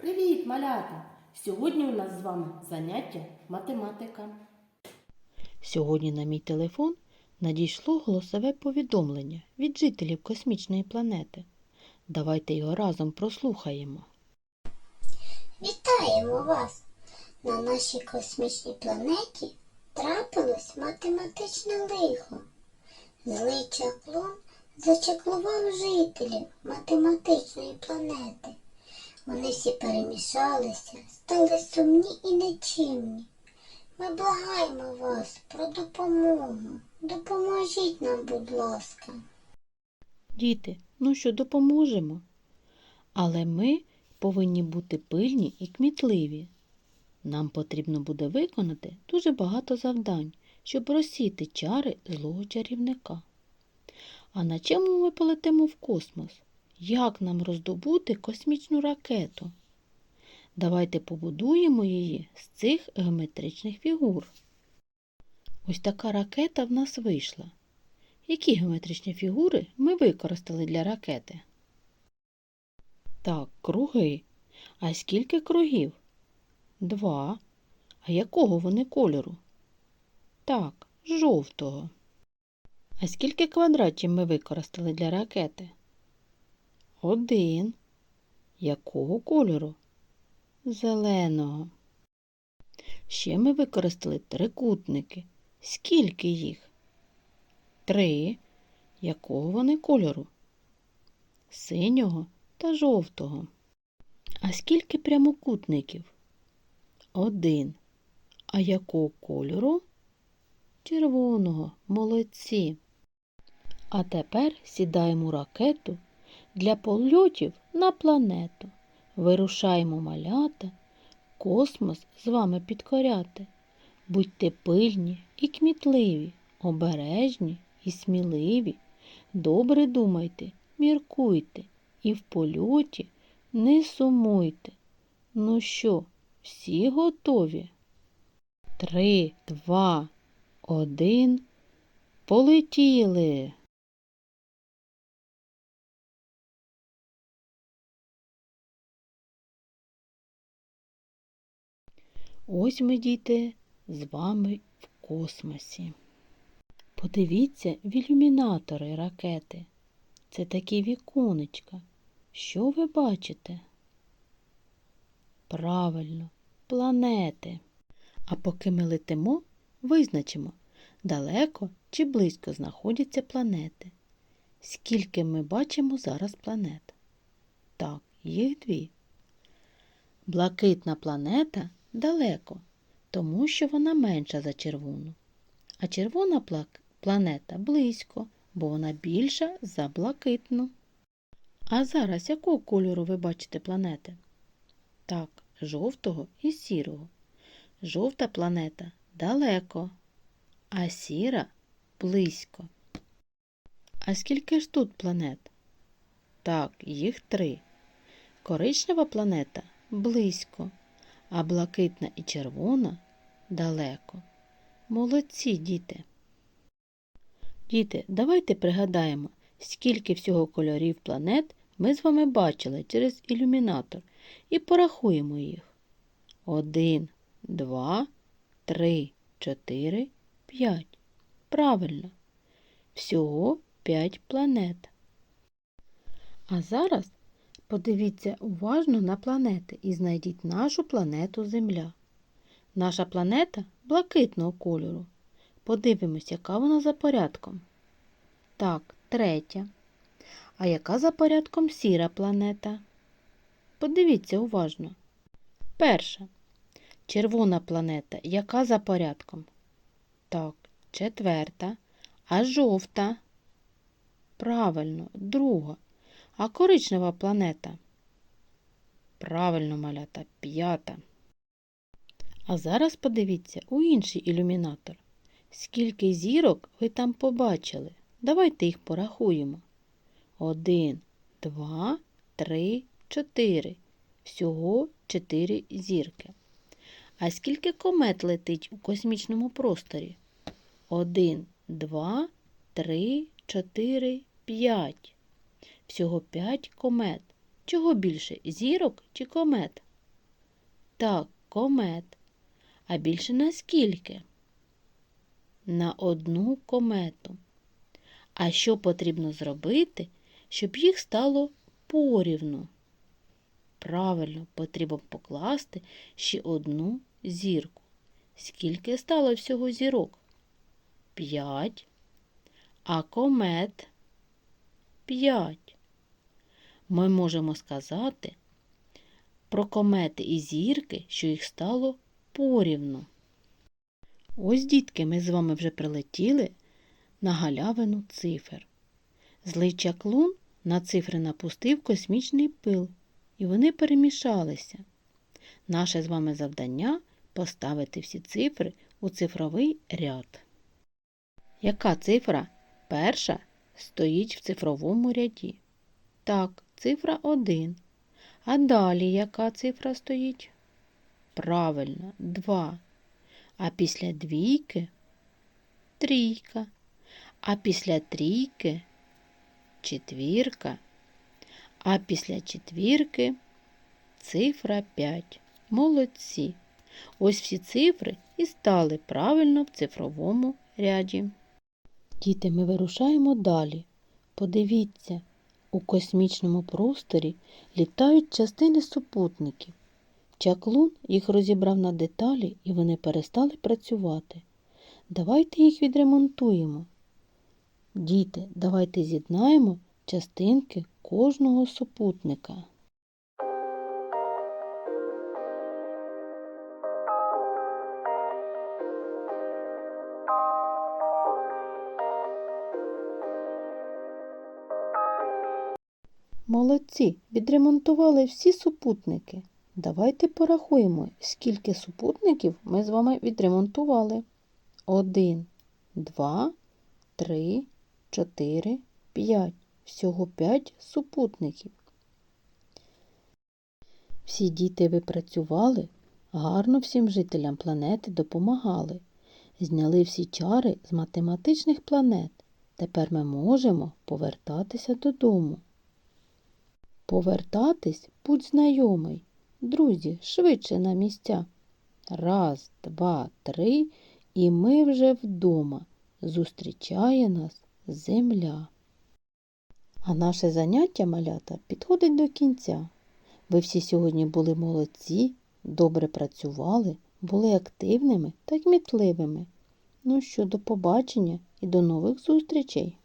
Привіт, малята! Сьогодні у нас з вами заняття математика. Сьогодні на мій телефон надійшло голосове повідомлення від жителів космічної планети. Давайте його разом прослухаємо. Вітаємо вас! На нашій космічній планеті трапилось математичне лихо. Злий чаклун зачаклував жителів математичної планети. Вони всі перемішалися, стали сумні і нечимні. Ми благаємо вас про допомогу. Допоможіть нам, будь ласка. Діти, ну що допоможемо? Але ми повинні бути пильні і кмітливі. Нам потрібно буде виконати дуже багато завдань, щоб розсіяти чари злого чарівника. А на чому ми полетимо в космос? Як нам роздобути космічну ракету? Давайте побудуємо її з цих геометричних фігур. Ось така ракета в нас вийшла. Які геометричні фігури ми використали для ракети? Так, круги. А скільки кругів? Два. А якого вони кольору? Так, жовтого. А скільки квадратів ми використали для ракети? Один. Якого кольору? Зеленого. Ще ми використали трикутники. Скільки їх? Три. Якого вони кольору? Синього та жовтого. А скільки прямокутників? Один. А якого кольору? Червоного. Молодці. А тепер сідаємо ракету для польотів на планету. Вирушаємо малята, космос з вами підкоряти. Будьте пильні і кмітливі, обережні і сміливі. Добре думайте, міркуйте і в польоті не сумуйте. Ну що, всі готові? Три, два, один. Полетіли. Ось ми, діти, з вами в космосі. Подивіться в ілюмінатори ракети. Це такі віконечка. Що ви бачите? Правильно, планети. А поки ми летимо, визначимо, далеко чи близько знаходяться планети. Скільки ми бачимо зараз планет? Так, їх дві. Блакитна планета далеко, тому що вона менша за червону. А червона планета близько, бо вона більша за блакитну. А зараз якого кольору ви бачите планети? Так, жовтого і сірого. Жовта планета далеко, а сіра близько. А скільки ж тут планет? Так, їх три. Коричнева планета близько, а блакитна і червона далеко. Молодці, діти. Діти, давайте пригадаємо, скільки всього кольорів планет ми з вами бачили через ілюмінатор і порахуємо їх. Один, два, три, чотири, п'ять. Правильно. Всього п'ять планет. А зараз подивіться уважно на планети і знайдіть нашу планету Земля. Наша планета блакитного кольору. Подивимось, яка вона за порядком. Так, третя. А яка за порядком сіра планета? Подивіться уважно. Перша. Червона планета. Яка за порядком? Так, четверта. А жовта? Правильно, друга. А коричнева планета? Правильно, малята, п'ята. А зараз подивіться у інший ілюмінатор. Скільки зірок ви там побачили? Давайте їх порахуємо. Один, два, три, чотири. Всього чотири зірки. А скільки комет летить у космічному просторі? Один, два, три, чотири, п'ять. Всього п'ять комет. Чого більше зірок чи комет? Так, комет. А більше на скільки? На одну комету. А що потрібно зробити, щоб їх стало порівну? Правильно, потрібно покласти ще одну зірку. Скільки стало всього зірок? П'ять. А комет п'ять. Ми можемо сказати про комети і зірки, що їх стало порівну. Ось, дітки, ми з вами вже прилетіли на галявину цифр. Злий чаклун на цифри напустив космічний пил, і вони перемішалися. Наше з вами завдання поставити всі цифри у цифровий ряд. Яка цифра перша стоїть в цифровому ряді? Так, цифра 1. А далі яка цифра стоїть? Правильно, 2. А після двійки трійка. А після трійки четвірка. А після четвірки цифра 5. Молодці. Ось всі цифри і стали правильно в цифровому ряді. Діти, ми вирушаємо далі. Подивіться, у космічному просторі літають частини супутників. Чаклун їх розібрав на деталі і вони перестали працювати. Давайте їх відремонтуємо. Діти, давайте з'єднаємо частинки кожного супутника. Молодці, відремонтували всі супутники. Давайте порахуємо, скільки супутників ми з вами відремонтували. Один, два, три, чотири, п'ять. Всього п'ять супутників. Всі діти ви працювали, гарно всім жителям планети допомагали. Зняли всі чари з математичних планет. Тепер ми можемо повертатися додому. Повертатись будь знайомий. Друзі, швидше на місця. Раз, два, три, і ми вже вдома. Зустрічає нас земля. А наше заняття малята підходить до кінця. Ви всі сьогодні були молодці, добре працювали, були активними та кмітливими. Ну що, до побачення і до нових зустрічей!